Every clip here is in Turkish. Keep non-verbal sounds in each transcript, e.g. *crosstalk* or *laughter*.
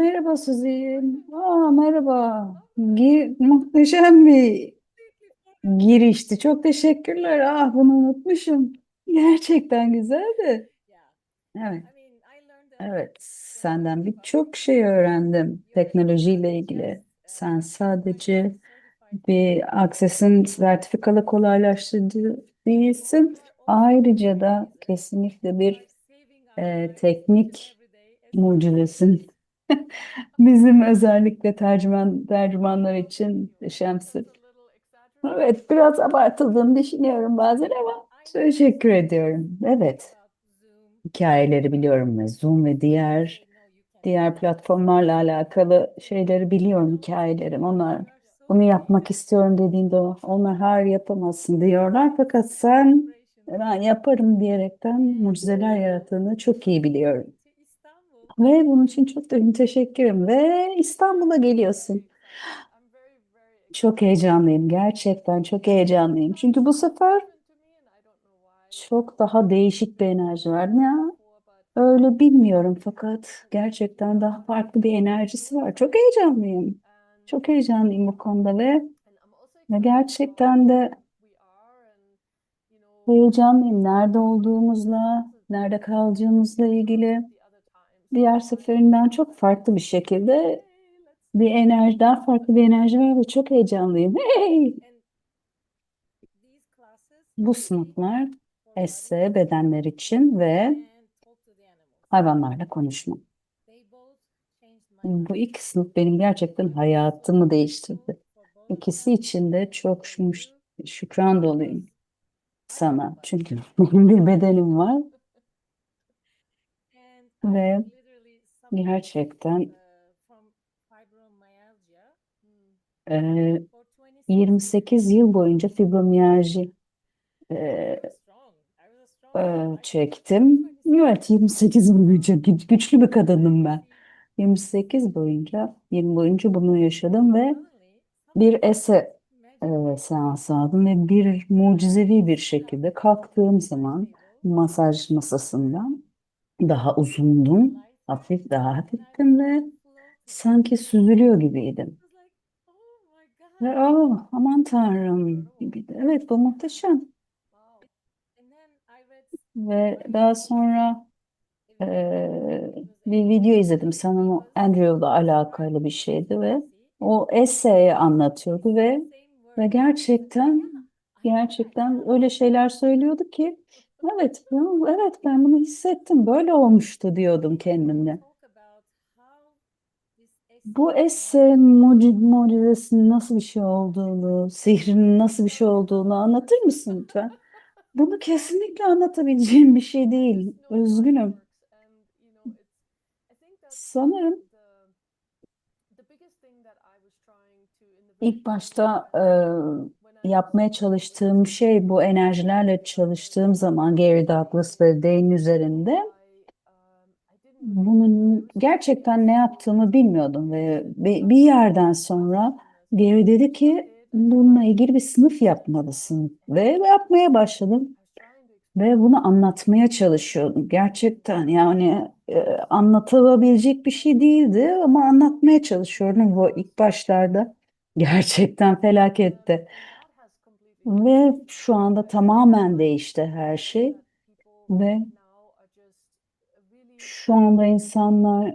Merhaba. Suzi. Aa, merhaba. Gi- muhteşem bir girişti. Çok teşekkürler. Ah, bunu unutmuşum. Gerçekten güzeldi. Evet, evet. Senden birçok şey öğrendim teknolojiyle ilgili. Sen sadece bir Access'in sertifikalı kolaylaştırıcı değilsin. Ayrıca da kesinlikle bir e, teknik mucizesin. *laughs* Bizim özellikle tercüman tercümanlar için şemsi. Evet, biraz abartıldığını düşünüyorum bazen ama teşekkür ediyorum. Evet, hikayeleri biliyorum ve Zoom ve diğer diğer platformlarla alakalı şeyleri biliyorum hikayelerim. Onlar bunu yapmak istiyorum dediğinde onlar hayır yapamazsın diyorlar. Fakat sen ben yaparım diyerekten mucizeler yarattığını çok iyi biliyorum. Ve bunun için çok da teşekkürüm. Ve İstanbul'a geliyorsun. Çok heyecanlıyım. Gerçekten çok heyecanlıyım. Çünkü bu sefer çok daha değişik bir enerji var. Ya öyle bilmiyorum fakat gerçekten daha farklı bir enerjisi var. Çok heyecanlıyım. Çok heyecanlıyım bu konuda ve, ve gerçekten de heyecanlıyım. Nerede olduğumuzla, nerede kalacağımızla ilgili diğer seferinden çok farklı bir şekilde bir enerji, daha farklı bir enerji var ve çok heyecanlıyım. Hey! Bu sınıflar esse bedenler için ve hayvanlarla konuşma. Bu iki sınıf benim gerçekten hayatımı değiştirdi. İkisi için de çok şükran doluyum sana. Çünkü *laughs* benim bir bedenim var ve gerçekten. E, 28 yıl boyunca fibromiyalji e, e, çektim. Evet 28 yıl boyunca gü- güçlü bir kadınım ben. 28 boyunca 20 boyunca bunu yaşadım ve bir ese e, seansı aldım ve bir mucizevi bir şekilde kalktığım zaman masaj masasından daha uzundum, hafif daha hafiftim ve sanki süzülüyor gibiydim. Ve oh, aman Tanrım gibiydi. Evet bu muhteşem. Ve daha sonra eee, bir video izledim. Sanırım Andrew'la alakalı bir şeydi ve o esseyi anlatıyordu ve ve gerçekten gerçekten öyle şeyler söylüyordu ki evet evet ben bunu hissettim böyle olmuştu diyordum kendimle. Bu esse muci mucizesinin nasıl bir şey olduğunu, sihrinin nasıl bir şey olduğunu anlatır mısın lütfen? Bunu kesinlikle anlatabileceğim bir şey değil. Üzgünüm. Sanırım ilk başta e, yapmaya çalıştığım şey bu enerjilerle çalıştığım zaman Gary Douglas ve Dane üzerinde bunun gerçekten ne yaptığımı bilmiyordum ve bir, yerden sonra Gary dedi ki bununla ilgili bir sınıf yapmalısın ve yapmaya başladım. Ve bunu anlatmaya çalışıyordum. Gerçekten yani e, anlatılabilecek bir şey değildi ama anlatmaya çalışıyordum bu ilk başlarda. Gerçekten felaketti. Ve şu anda tamamen değişti her şey. Ve şu anda insanlar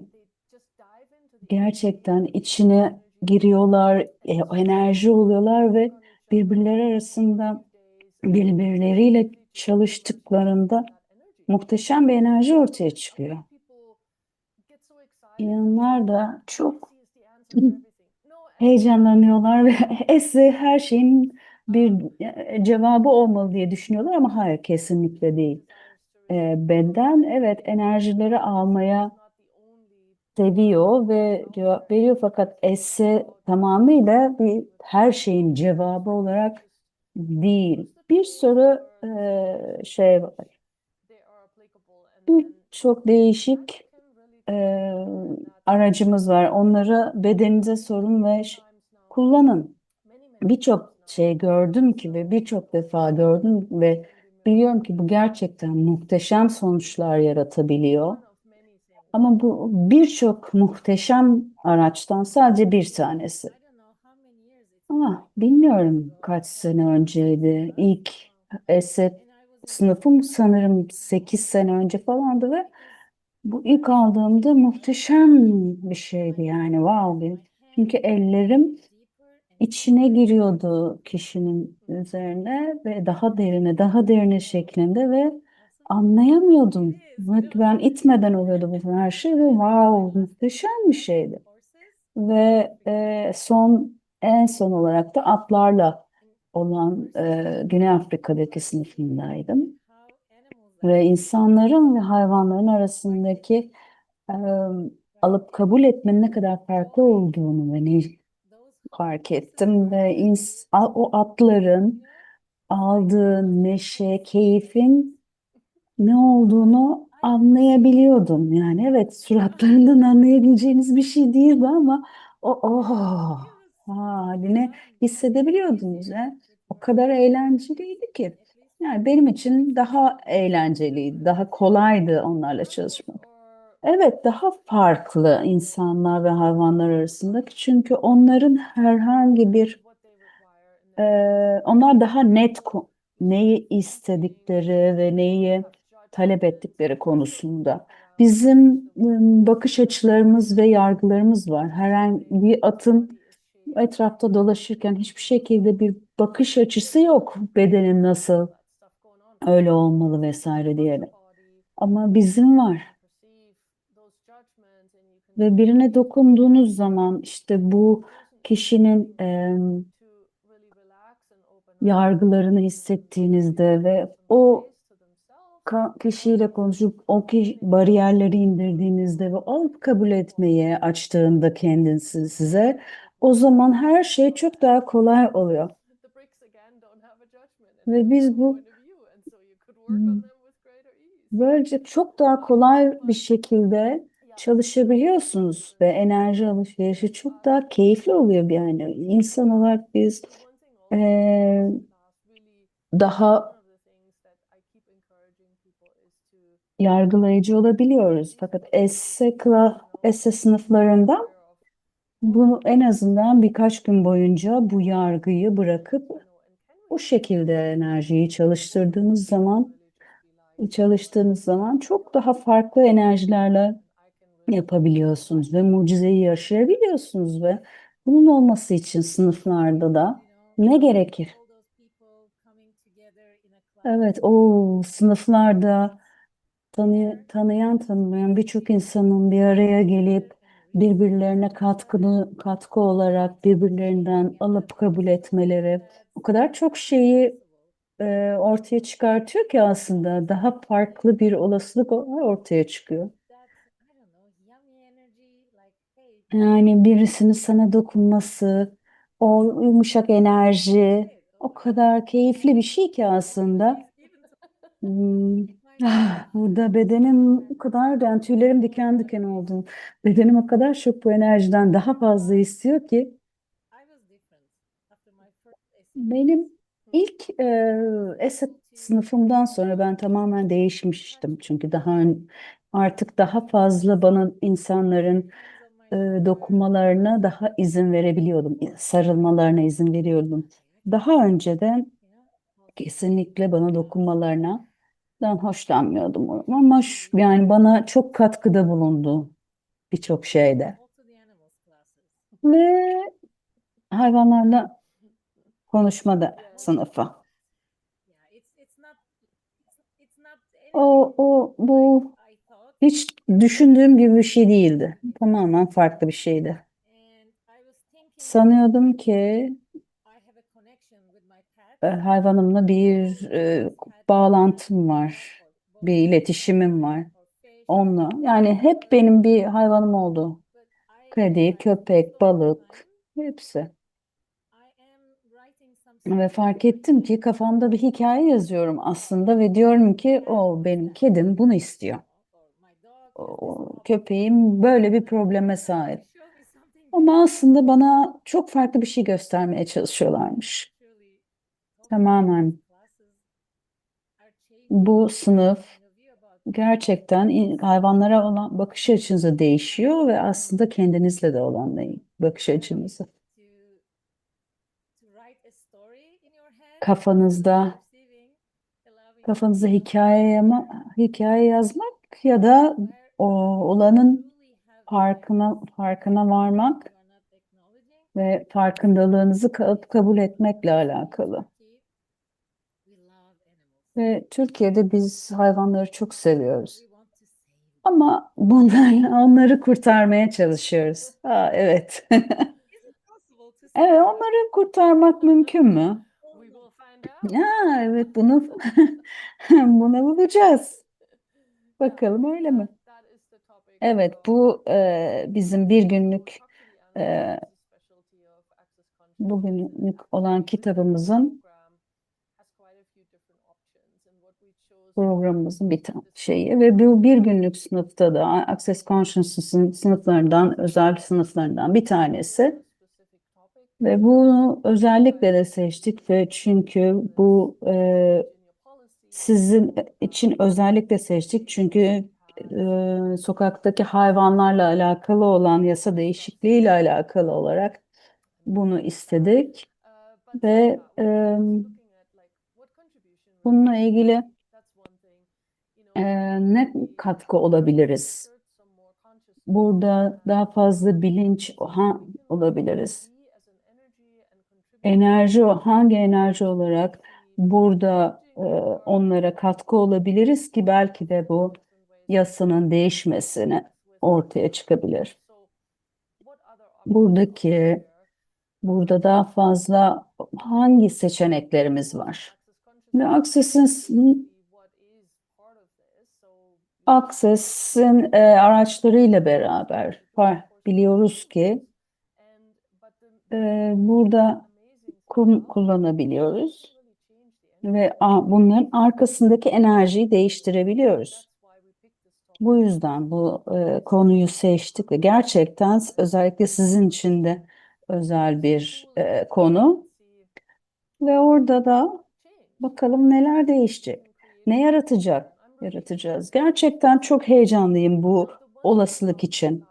gerçekten içine giriyorlar, e, enerji oluyorlar ve birbirleri arasında birbirleriyle çalıştıklarında muhteşem bir enerji ortaya çıkıyor. İnanlar da çok heyecanlanıyorlar ve *laughs* *laughs* esse her şeyin bir e, cevabı olmalı diye düşünüyorlar ama hayır kesinlikle değil. E, beden evet enerjileri almaya seviyor ve cevap veriyor fakat esse tamamıyla bir her şeyin cevabı olarak değil. Bir sürü e, şey var. Birçok değişik e, aracımız var. Onları bedeninize sorun ve kullanın. Birçok şey gördüm ki ve birçok defa gördüm ve biliyorum ki bu gerçekten muhteşem sonuçlar yaratabiliyor. Ama bu birçok muhteşem araçtan sadece bir tanesi. Ama bilmiyorum kaç sene önceydi. İlk ESET sınıfım sanırım 8 sene önce falandı ve bu ilk aldığımda muhteşem bir şeydi yani wow bir. Çünkü ellerim içine giriyordu kişinin üzerine ve daha derine daha derine şeklinde ve anlayamıyordum. Ben itmeden oluyordu bu her şey ve wow muhteşem bir şeydi. Ve e, son en son olarak da atlarla olan e, Güney Afrika'daki sınıfındaydım. Ve insanların ve hayvanların arasındaki e, alıp kabul etmenin ne kadar farklı olduğunu ve ne fark ettim ve ins o atların aldığı neşe, keyfin ne olduğunu anlayabiliyordum. Yani evet suratlarından anlayabileceğiniz bir şey değildi ama o oh haline hissedebiliyordunuz ya. O kadar eğlenceliydi ki. Yani benim için daha eğlenceliydi, daha kolaydı onlarla çalışmak. Evet, daha farklı insanlar ve hayvanlar arasındaki çünkü onların herhangi bir e, onlar daha net neyi istedikleri ve neyi talep ettikleri konusunda. Bizim bakış açılarımız ve yargılarımız var. Herhangi bir atın etrafta dolaşırken hiçbir şekilde bir bakış açısı yok. Bedenin nasıl öyle olmalı vesaire diyelim. Ama bizim var. Ve birine dokunduğunuz zaman işte bu kişinin em, yargılarını hissettiğinizde ve o kişiyle konuşup o ki bariyerleri indirdiğinizde ve alıp kabul etmeye açtığında kendisi size o zaman her şey çok daha kolay oluyor. Ve biz bu hmm, böylece çok daha kolay bir şekilde çalışabiliyorsunuz ve enerji alışverişi çok daha keyifli oluyor yani. İnsan olarak biz eee, daha yargılayıcı olabiliyoruz. Fakat esse, esse sınıflarında bunu en azından birkaç gün boyunca bu yargıyı bırakıp bu şekilde enerjiyi çalıştırdığınız zaman çalıştığınız zaman çok daha farklı enerjilerle yapabiliyorsunuz ve mucizeyi yaşayabiliyorsunuz ve bunun olması için sınıflarda da ne gerekir? Evet, o sınıflarda tanı, tanıyan tanımayan birçok insanın bir araya gelip birbirlerine katkını katkı olarak birbirlerinden alıp kabul etmeleri o kadar çok şeyi e, ortaya çıkartıyor ki aslında daha farklı bir olasılık ortaya çıkıyor. Yani birisinin sana dokunması, o yumuşak enerji, o kadar keyifli bir şey ki aslında. Hmm. Ah, burada bedenim o kadar, yani tüylerim diken diken oldu. Bedenim o kadar çok bu enerjiden daha fazla istiyor ki. Benim ilk e, Esset sınıfımdan sonra ben tamamen değişmiştim. Çünkü daha artık daha fazla bana insanların e, dokunmalarına daha izin verebiliyordum. Sarılmalarına izin veriyordum. Daha önceden kesinlikle bana dokunmalarına ben hoşlanmıyordum. Ama şu- yani bana çok katkıda bulundu birçok şeyde. Ve hayvanlarla konuşma da sınıfı. O, o, bu hiç düşündüğüm gibi bir şey değildi. Tamamen farklı bir şeydi. Sanıyordum ki e, hayvanımla bir e, bağlantım var, bir iletişimim var onunla. Yani hep benim bir hayvanım oldu. Kedi, köpek, balık, hepsi. Ve fark ettim ki kafamda bir hikaye yazıyorum aslında ve diyorum ki o benim kedim bunu istiyor. Köpeğim böyle bir probleme sahip. Ama aslında bana çok farklı bir şey göstermeye çalışıyorlarmış. Tamamen bu sınıf gerçekten hayvanlara olan bakış açınız da değişiyor ve aslında kendinizle de olan bakış açınızı. Kafanızda kafanızda hikaye hikaye yazmak ya da o olanın farkına farkına varmak ve farkındalığınızı ka- kabul etmekle alakalı. Ve Türkiye'de biz hayvanları çok seviyoruz. Ama bunlar, *laughs* onları kurtarmaya çalışıyoruz. Aa, evet. *laughs* Evet, onları kurtarmak mümkün mü? Ya, evet bunu *laughs* bunu bulacağız. Bakalım öyle mi? Evet, bu e, bizim bir günlük e, bugünlük olan kitabımızın programımızın bir şeyi ve bu bir günlük sınıfta da Access Consciousness'ın sınıflarından, özel sınıflarından bir tanesi. Ve bunu özellikle de seçtik ve çünkü bu e, sizin için özellikle seçtik çünkü e, sokaktaki hayvanlarla alakalı olan yasa değişikliğiyle alakalı olarak bunu istedik ve e, bununla ilgili e, ne katkı olabiliriz? Burada daha fazla bilinç ha, olabiliriz. Enerji hangi enerji olarak burada e, onlara katkı olabiliriz ki belki de bu yasanın değişmesine ortaya çıkabilir. Buradaki burada daha fazla hangi seçeneklerimiz var? Ve Access'in Access'in e, araçlarıyla beraber biliyoruz ki e, burada kullanabiliyoruz ve a- bunların arkasındaki enerjiyi değiştirebiliyoruz. Bu yüzden bu e, konuyu seçtik ve gerçekten özellikle sizin için de özel bir e, konu ve orada da bakalım neler değişecek, ne yaratacak, yaratacağız. Gerçekten çok heyecanlıyım bu olasılık için.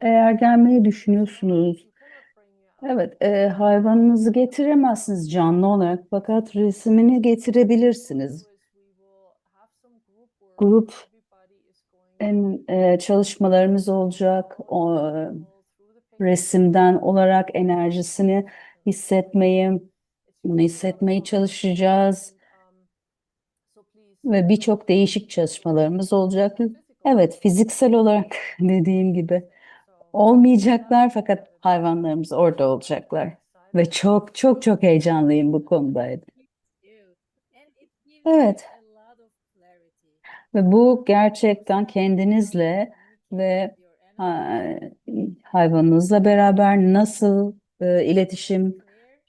Eğer gelmeyi düşünüyorsunuz, evet, e, hayvanınızı getiremezsiniz canlı olarak fakat resmini getirebilirsiniz. Grup en, e, çalışmalarımız olacak. O, e, resimden olarak enerjisini hissetmeyi, bunu hissetmeyi çalışacağız ve birçok değişik çalışmalarımız olacak. Evet, fiziksel olarak *laughs* dediğim gibi olmayacaklar fakat hayvanlarımız orada olacaklar ve çok çok çok heyecanlıyım bu konuda. Evet. Ve bu gerçekten kendinizle ve ha, hayvanınızla beraber nasıl e, iletişim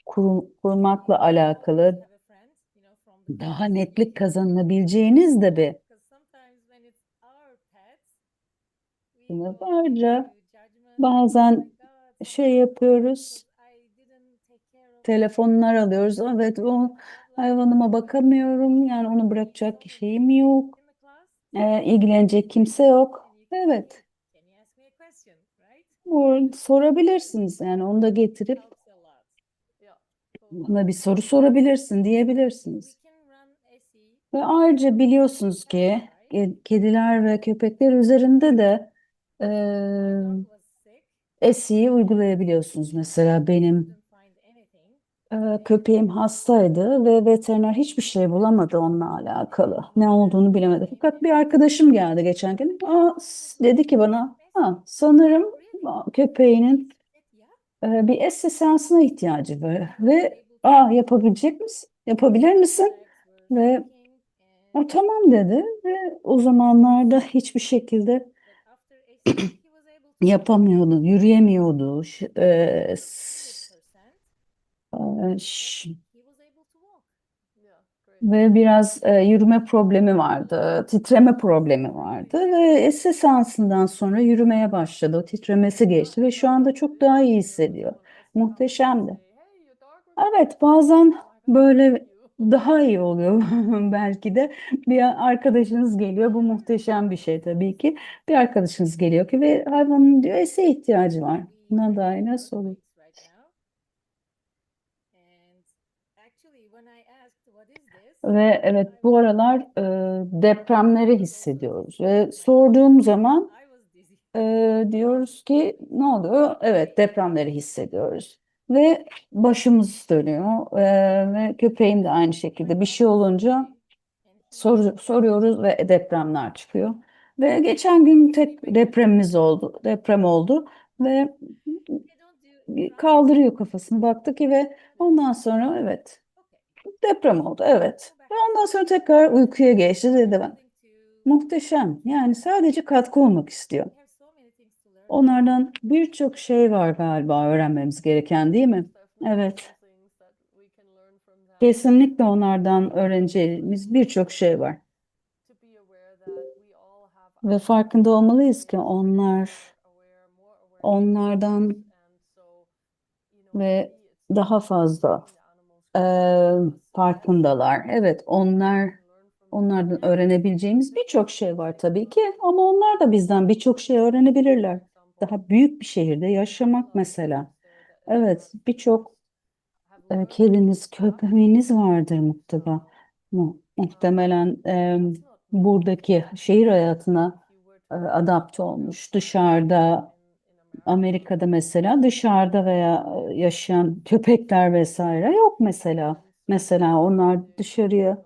kur- kurmakla alakalı daha netlik kazanabileceğiniz de bir sınıf Bazen şey yapıyoruz, telefonlar alıyoruz. Evet, o hayvanıma bakamıyorum. Yani onu bırakacak şeyim yok. Ee, ilgilenecek kimse yok. Evet, bu sorabilirsiniz. Yani onu da getirip bana bir soru sorabilirsin diyebilirsiniz. Ve ayrıca biliyorsunuz ki ke- kediler ve köpekler üzerinde de e, SE'yi uygulayabiliyorsunuz. Mesela benim e, köpeğim hastaydı ve veteriner hiçbir şey bulamadı onunla alakalı. Ne olduğunu bilemedi. Fakat bir arkadaşım geldi geçen gün. Aa, dedi ki bana, ha, sanırım köpeğinin e, bir SE seansına ihtiyacı var. Ve aa, yapabilecek misin? Yapabilir misin? Ve o tamam dedi ve o zamanlarda hiçbir şekilde *clears throat* yapamıyordu, yürüyemiyordu. E, ve biraz e, yürüme problemi vardı, titreme problemi vardı ve SS seansından sonra yürümeye başladı. O titremesi geçti ve şu anda çok daha iyi hissediyor. Muhteşemdi. Evet, bazen böyle daha iyi oluyor *laughs* belki de. Bir arkadaşınız geliyor. Bu muhteşem bir şey tabii ki. Bir arkadaşınız geliyor ki ve hayvanın diyor ese ihtiyacı var. Buna dair nasıl olur? Ve evet bu aralar e, depremleri hissediyoruz ve sorduğum zaman e, diyoruz ki ne oluyor? Evet depremleri hissediyoruz ve başımız dönüyor E, ve köpeğim de aynı şekilde bir şey olunca sor- soruyoruz ve depremler çıkıyor. Ve geçen gün tek depremimiz oldu, deprem oldu ve kaldırıyor kafasını baktı ki ve ondan sonra evet deprem oldu evet. Ve ondan sonra tekrar uykuya geçti dedi ben. Muhteşem. Yani sadece katkı olmak istiyor. Onlardan birçok şey var galiba öğrenmemiz gereken, değil mi? Evet. Kesinlikle onlardan öğreneceğimiz birçok şey var. Ve farkında olmalıyız ki onlar onlardan ve daha fazla eee, farkındalar. Evet, onlar onlardan öğrenebileceğimiz birçok şey var tabii ki ama onlar da bizden birçok şey öğrenebilirler. Daha büyük bir şehirde yaşamak mesela. Evet, birçok e, kediniz, köpeğiniz vardır mutlaka. Mu- Muhtemelen e, buradaki şehir hayatına e, adapte olmuş. Dışarıda, Amerika'da mesela dışarıda veya e, yaşayan köpekler vesaire yok mesela. Mesela onlar dışarıya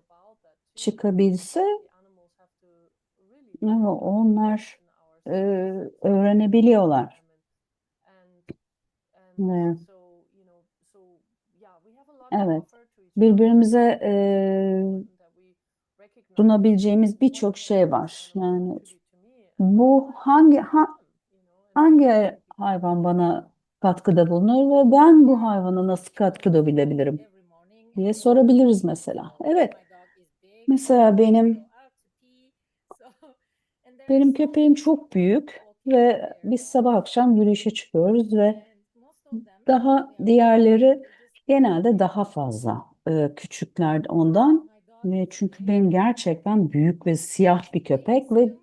çıkabilse, evet, onlar e, öğrenebiliyorlar. Ve, evet, birbirimize e, sunabileceğimiz birçok şey var. Yani bu hangi ha- hangi hayvan bana katkıda bulunur ve ben bu hayvana nasıl katkıda bulabilirim diye sorabiliriz mesela. Evet, mesela benim benim köpeğim çok büyük ve biz sabah akşam yürüyüşe çıkıyoruz ve daha diğerleri genelde daha fazla e, küçükler ondan ve çünkü benim gerçekten büyük ve siyah bir köpek ve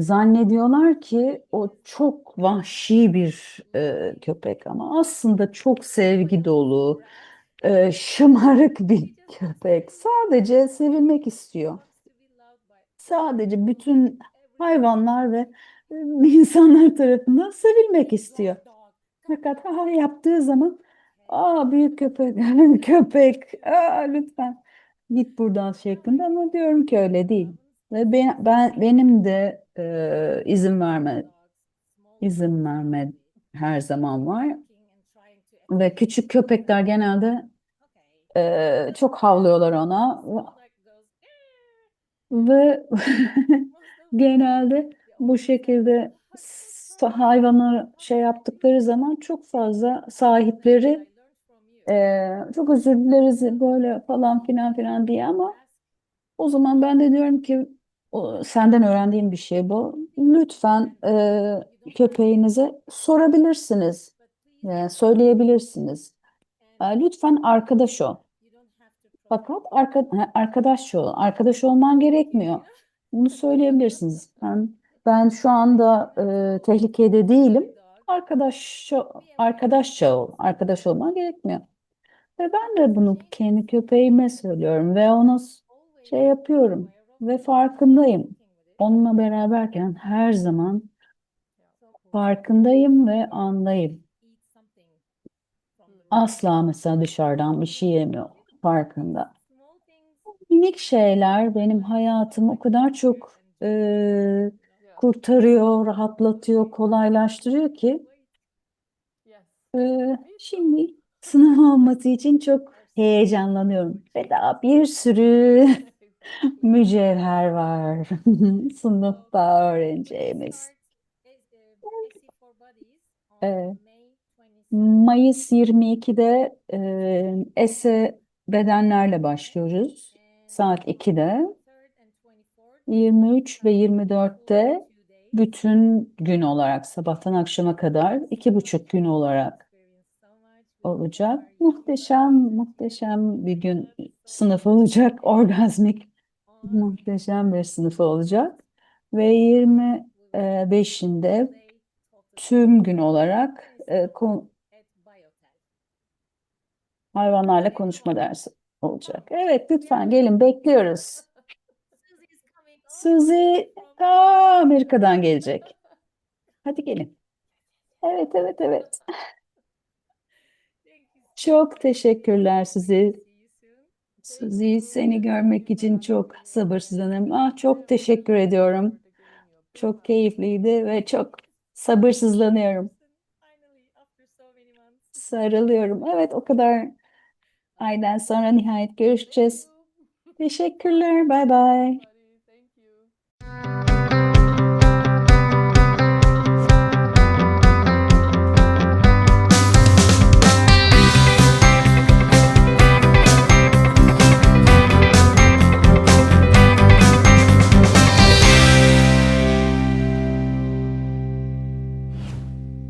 Zannediyorlar ki o çok vahşi bir e, köpek ama aslında çok sevgi dolu, e, şımarık bir köpek. Sadece sevilmek istiyor. Sadece bütün hayvanlar ve e, insanlar tarafından sevilmek istiyor. Fakat ha yaptığı zaman aa büyük köpek *laughs* köpek aa, lütfen git buradan şeklinde ama diyorum ki öyle değil. Ve ben, ben benim de e, izin verme izin verme her zaman var. Ve küçük köpekler genelde e, çok havlıyorlar ona. Ve *laughs* genelde bu şekilde hayvanı şey yaptıkları zaman çok fazla sahipleri e, çok özür dileriz böyle falan filan filan diye ama o zaman ben de diyorum ki o, senden öğrendiğim bir şey bu. Lütfen e, köpeğinize sorabilirsiniz, e, söyleyebilirsiniz. E, lütfen arkadaş ol. Fakat arka, arkadaş ol. Arkadaş olman gerekmiyor. Bunu söyleyebilirsiniz. Ben ben şu anda e, tehlikede değilim. Arkadaş arkadaşça ol. Arkadaş olman gerekmiyor. Ve ben de bunu kendi köpeğime söylüyorum ve ona şey yapıyorum ve farkındayım. Onunla beraberken her zaman farkındayım ve andayım. Asla mesela dışarıdan bir şey yemiyor. Farkında. Minik şeyler benim hayatımı o kadar çok e, kurtarıyor, rahatlatıyor, kolaylaştırıyor ki e, şimdi sınav olması için çok heyecanlanıyorum. Ve daha bir sürü *laughs* mücevher var *laughs* sınıfta öğreneceğimiz. Evet. Mayıs 22'de e, ESE bedenlerle başlıyoruz. Saat 2'de. 23 ve 24'te bütün gün olarak sabahtan akşama kadar iki buçuk gün olarak olacak. Muhteşem, muhteşem bir gün sınıf olacak. *laughs* Orgazmik, muhteşem bir sınıfı olacak. Ve 25'inde tüm gün olarak e, kon- hayvanlarla konuşma dersi olacak. Evet, lütfen gelin bekliyoruz. Suzy ta Amerika'dan gelecek. Hadi gelin. Evet, evet, evet. *laughs* Çok teşekkürler Suzy. Suzy seni görmek için çok sabırsızlanıyorum. Ah, çok teşekkür ediyorum. Çok keyifliydi ve çok sabırsızlanıyorum. Sarılıyorum. Evet, o kadar aydan sonra nihayet görüşeceğiz. Teşekkürler. Bay bay.